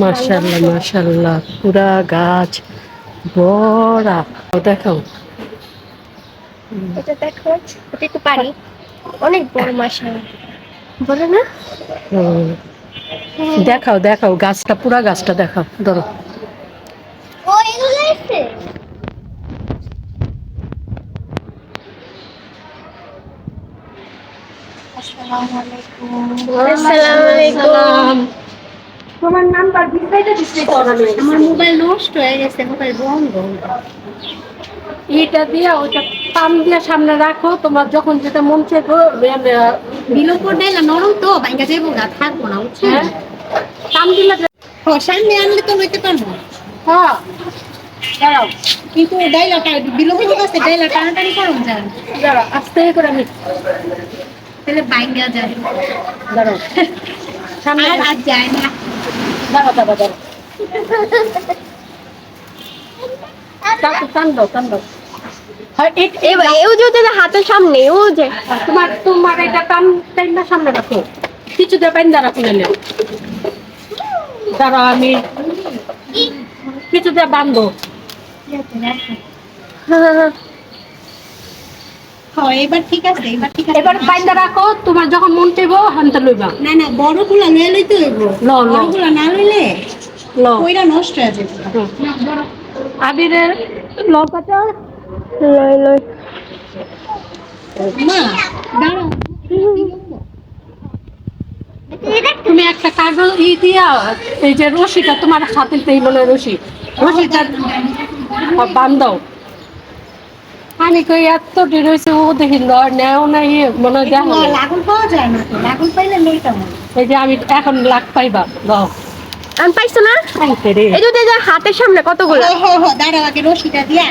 মাশাল্লাহ মাশাল্লাহ পুরা গাছ বড়া ও দেখাও। এটা দেখো এটা একটু পারি অনেক বড় মাসা বলো না। হুম। দেখাও দেখাও গাছটা পুরা গাছটা দেখাও ধরো ও এগুলো আছে আসসালামু আলাইকুম আসসালামু আলাইকুম তোমার নাম্বার দিতে আমার মোবাইল নষ্ট হয়ে গেছে মোবাইল বন্ধ এটা দিয়ে ওইটা পাম দিয়ে সামনে রাখো। তোমার যখন যেটা মন চাইব বিলোপ দেয় না নরম তো ভাঙ্গা যাইবো না থাকব না বুঝছেন হ্যাঁ? পাম দিলে ও সামনে আনলে তো লইতে পারব। হ্যাঁ। দাঁড়াও। কিন্তু ডাইলাটা বিলোপ আছে ডাইলা টানাটানি করুন যান। দাঁড়াও আস্তে করে আমি তাহলে ভাঙ্গা যায় দাঁড়াও। সামনে আর যায় না। দাঁড়াও দাঁড়াও দাঁড়াও। হ্যাঁ হাতের সামনে ও যে। তোমার তোমার এটা টান টাইমটা সামনে রাখো। কিছুতে বাইন্দা রাখো নালে দাঁড়াও আমি কিছুতে বান্ধো। হ্যাঁ। এবার ঠিক আছে এবার ঠিক আছে। এবার বাইন্দা রাখো তোমার যখন মন চাইব হানতে লইবা। না না বড়গুলা লয়ে লইতে হইব। ল, ল। বড়গুলা না লইলে ল। ওইটা নষ্ট হয়ে যাবে। আবিরের লকাটা লই লই। মা দাঁড়াও। তুমি একটা কাগজ ই দিয়া এই যে রশিটা তোমার হাতে রশি। রশিটা বান্ধাও। আমি কই এত ডির হয়েছে ও দেখি লর নেও না ইয়ে মনে হয় দেখো না। লাগুন পাওয়া যায় না পাইলে লইতাম এই যে আমি এখন লাখ পাইবা দাও আমি পাইছো না? এই যে যে হাতের সামনে কতগুলো? দাঁড়াও আগে রশিটা দিয়ে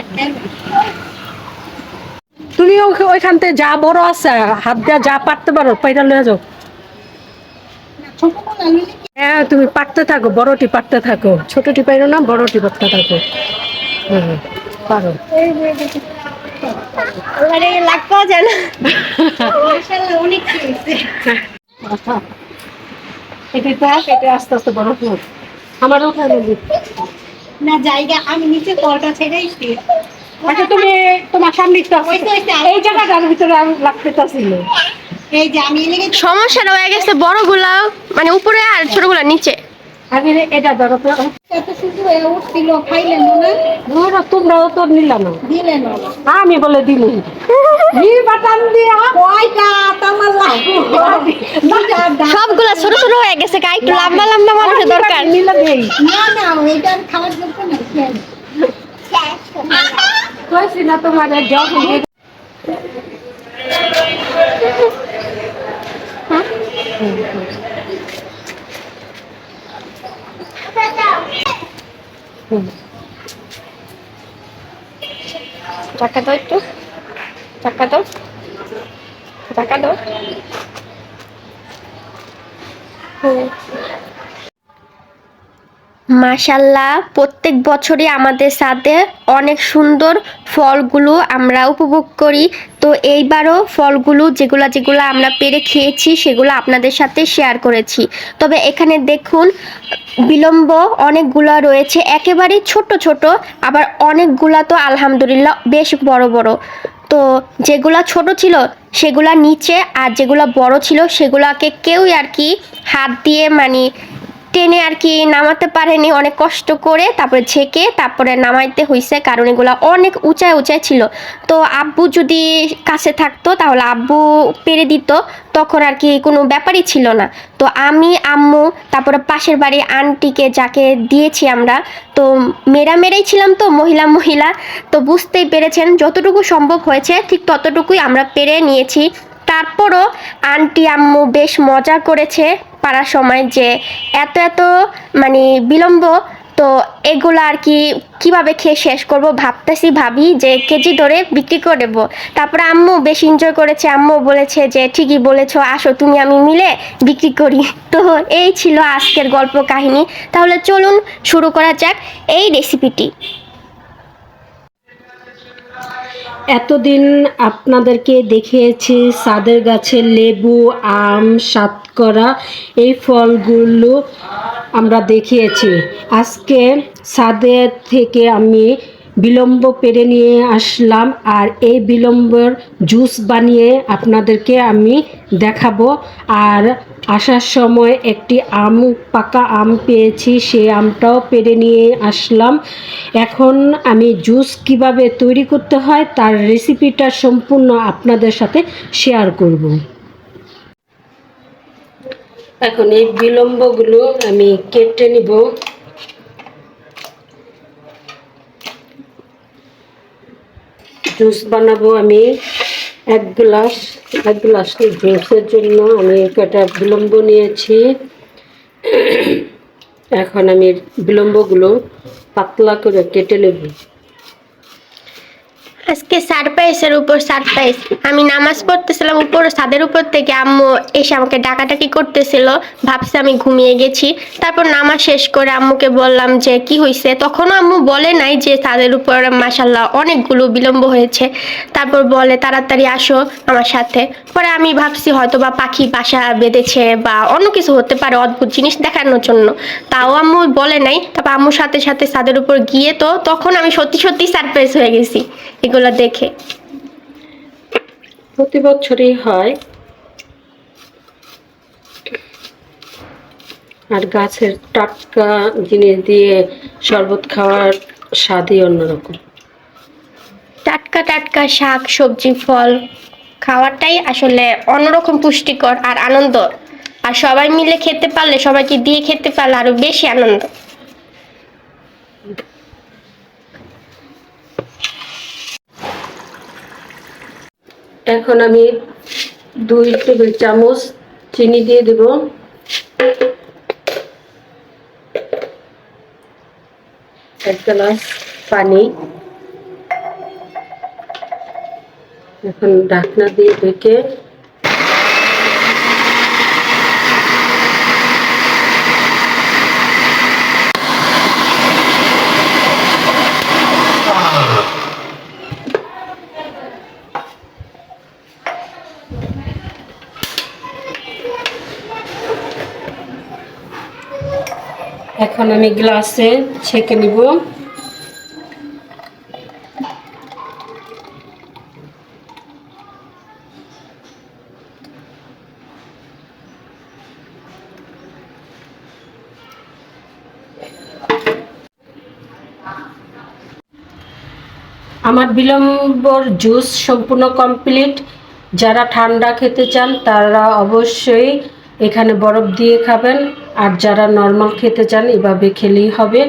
তুমি ওইখান থেকে যা বড় আছে হাত দিয়া যা পারতে পারো পাইরা লয়ে যাও। হ্যাঁ তুমি পারতে থাকো বড়টি পারতে থাকো। ছোটটি পাইরো না বড়টি পারতে থাকো। হুম পারো। আরে লাগ পাওয়া যায় না। মাশাআল্লাহ অনেক হয়েছে? এটি আস্তে আস্তে বড় হোক আমার ওখানে দি। না জায়গা আমি নিচে কলটা ছেড়েছি আচ্ছা তুমি তোমার সামনে এই জায়গাটার ভিতরে আমি লাগতে ছিল এই যে আমি এলে সমস্যাটা হয়ে গেছে বড়গুলা মানে উপরে আর ছোটগুলা নিচে। আমি এটা ধরো তো। এত সুন্দর উঠছিল খাইলেন না তোমরাও তো নিলাম না। দিলেন না। আমি বলে দিলি। তামার সবগুলা ছোট ছোট হয়ে গেছে একটু লম্বা লম্বা মানুষের দরকার। না না এটা খাওয়ার না তোমার যখন টাকা দাও একটু। টাকা দাও। টাকা দাও। মাশাল্লাহ, প্রত্যেক বছরই আমাদের সাথে অনেক সুন্দর ফলগুলো আমরা উপভোগ করি। তো এইবারও ফলগুলো যেগুলো যেগুলো আমরা পেরে খেয়েছি, সেগুলো আপনাদের সাথে শেয়ার করেছি। তবে এখানে দেখুন, বিলম্ব অনেকগুলো রয়েছে একেবারেই ছোট ছোট, আবার অনেকগুলা তো আলহামদুলিল্লাহ বেশ বড় বড়। তো যেগুলা ছোট ছিল, সেগুলা নিচে আর যেগুলা বড় ছিল, সেগুলাকে কেউই আর কি হাত দিয়ে মানে টেনে আর কি নামাতে পারেনি, অনেক কষ্ট করে তারপরে ঝেঁকে তারপরে নামাইতে হয়েছে কারণ এগুলো অনেক উঁচায় উঁচায় ছিল। তো আব্বু যদি কাছে থাকতো, তাহলে আব্বু পেরে দিত, তখন আর কি কোনো ব্যাপারই ছিল না। তো আমি, আম্মু, তারপরে পাশের বাড়ি আন্টিকে যাকে দিয়েছি আমরা, তো মেরা মেরেই ছিলাম তো, মহিলা মহিলা, তো বুঝতেই পেরেছেন, যতটুকু সম্ভব হয়েছে, ঠিক ততটুকুই আমরা পেরে নিয়েছি। তারপরও আন্টি, আম্মু বেশ মজা করেছে পারার সময় যে এত এত মানে বিলম্ব, তো এগুলো আর কি কীভাবে খেয়ে শেষ করব ভাবতেছি ভাবি যে কেজি ধরে বিক্রি করে দেবো। তারপরে আম্মু বেশ এনজয় করেছে আম্মু বলেছে যে ঠিকই বলেছ, আসো তুমি আমি মিলে বিক্রি করি। তো এই ছিল আজকের গল্প কাহিনী। তাহলে চলুন শুরু করা যাক এই রেসিপিটি এতদিন আপনাদেরকে দেখিয়েছি সাদের গাছের লেবু, আম, সাতকরা, এই ফলগুলো আমরা দেখিয়েছি। আজকে সাদের থেকে আমি বিলম্ব পেরে নিয়ে আসলাম আর এই বিলম্বর জুস বানিয়ে আপনাদেরকে আমি দেখাবো। আর আসার সময় একটি আম, পাকা আম পেয়েছি, সেই আমটাও পেরে নিয়ে আসলাম। এখন আমি জুস কীভাবে তৈরি করতে হয় তার রেসিপিটা সম্পূর্ণ আপনাদের সাথে শেয়ার করব। এখন এই বিলম্বগুলো আমি কেটে নিব। জুস বানাবো আমি। এক গ্লাস এক গ্লাস জুসের জন্য আমি কটা বিলম্ব নিয়েছি। এখন আমি বিলম্বগুলো পাতলা করে কেটে নেব। আজকে সারপ্রাইজের উপর সারপ্রাইজ আমি নামাজ পড়তেছিলাম উপর, ছাদের উপর থেকে আম্মু এসে আমাকে ডাকাডাকি করতেছিল। ভাবছে আমি ঘুমিয়ে গেছি। তারপর নামাজ শেষ করে আম্মুকে বললাম যে, কি হয়েছে তখনও আম্মু বলে নাই যে, ছাদের উপর মাসাল্লাহ অনেকগুলো বিলম্ব হয়েছে। তারপর বলে, তাড়াতাড়ি আসো আমার সাথে। পরে আমি ভাবছি হয়তো বা পাখি বাসা বেঁধেছে বা অন্য কিছু হতে পারে অদ্ভুত জিনিস দেখানোর জন্য। তাও আম্মু বলে নাই। তারপর আম্মুর সাথে সাথে ছাদের উপর গিয়ে তো তখন আমি সত্যি সত্যি সারপ্রাইজ হয়ে গেছি। এগুলো দেখে। প্রতি বছরই হয়। আর গাছের টাটকা জিনিস দিয়ে শরবত খাওয়ার স্বাদই অন্যরকম। টাটকা টাটকা শাক সবজি ফল খাওয়াটাই আসলে অন্যরকম পুষ্টিকর আর আনন্দ। আর সবাই মিলে খেতে পারলে সবাইকে দিয়ে খেতে পারলে আরও বেশি আনন্দ। এখন আমি দুই টেবিল চামচ চিনি দিয়ে দেব। এক গ্লাস পানি। এখন ঢাকনা দিয়ে ঢেকে এখন আমি গ্লাসে ছেঁকে নিব। আমার বিলম্বর জুস সম্পূর্ণ কমপ্লিট। যারা ঠান্ডা খেতে চান, তারা অবশ্যই এখানে বরফ দিয়ে খাবেন। আর যারা নর্মাল খেতে চান, এভাবে খেলেই হবে।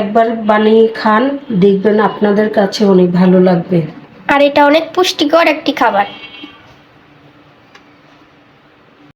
একবার বানিয়ে খান, দেখবেন আপনাদের কাছে অনেক ভালো লাগবে। আর এটা অনেক পুষ্টিকর একটি খাবার।